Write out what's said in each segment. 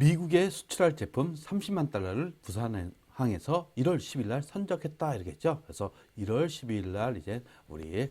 미국에 수출할 제품 30만 달러를 부산항에서 1월 10일 날 선적했다 이러겠죠. 그래서 1월 12일 날 이제 우리 에,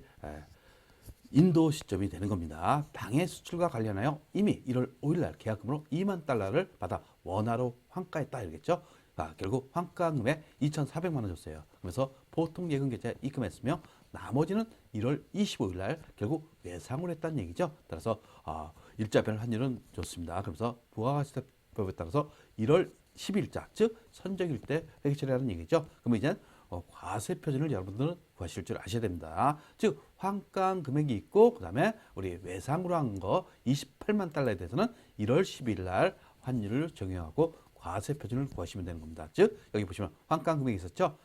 인도 시점이 되는 겁니다. 방해 수출과 관련하여 이미 1월 5일 날 계약금으로 2만 달러를 받아 원화로 환가했다 이러겠죠. 아, 결국 환가금액 2,400만 원 줬어요. 그래서 보통 예금 계좌에 입금했으며 나머지는 1월 25일 날 결국 외상을 했다는 얘기죠. 따라서 아, 일자별 환율은 좋습니다. 그래서 부가가치세 법에 따라서 1월 10일자 즉 선적일 때 회계 처리하는 얘기죠. 그러면 이제 어, 과세 표준을 여러분들은 구하실 줄 아셔야 됩니다. 즉 환가 금액이 있고 그 다음에 우리 외상으로 한 거 28만 달러에 대해서는 1월 10일 날 환율을 정형하고 과세 표준을 구하시면 되는 겁니다. 즉 여기 보시면 환가 금액이 있었죠.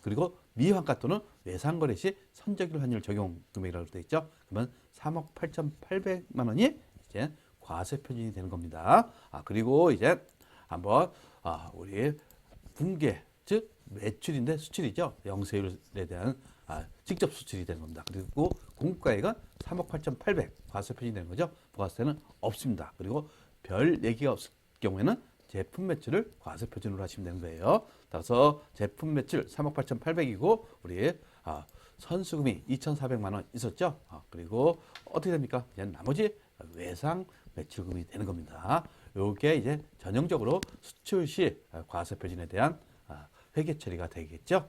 그리고 미환가 또는 외상 거래 시 선적일 환율 적용 금액이라고 되어 있죠. 그러면 3억 8,800만 원이 이제 과세 표준이 되는 겁니다. 아 그리고 이제 한번 아 우리 분계 즉 매출인데 수출이죠. 영세율에 대한 아, 직접 수출이 되는 겁니다. 그리고 공과액은 3억 8,800 과세 표준이 되는 거죠. 부가세는 없습니다. 그리고 별 얘기가 없을 경우에는 제품 매출을 과세 표준으로 하시면 되는 거예요. 따라서 제품 매출 3억 8,800이고 우리 아, 선수금이 2,400만 원 있었죠. 아, 그리고 어떻게 됩니까? 이제 나머지 외상 매출금이 되는 겁니다. 요게 이제 전형적으로 수출 시 과세 표준에 대한 아, 회계 처리가 되겠죠.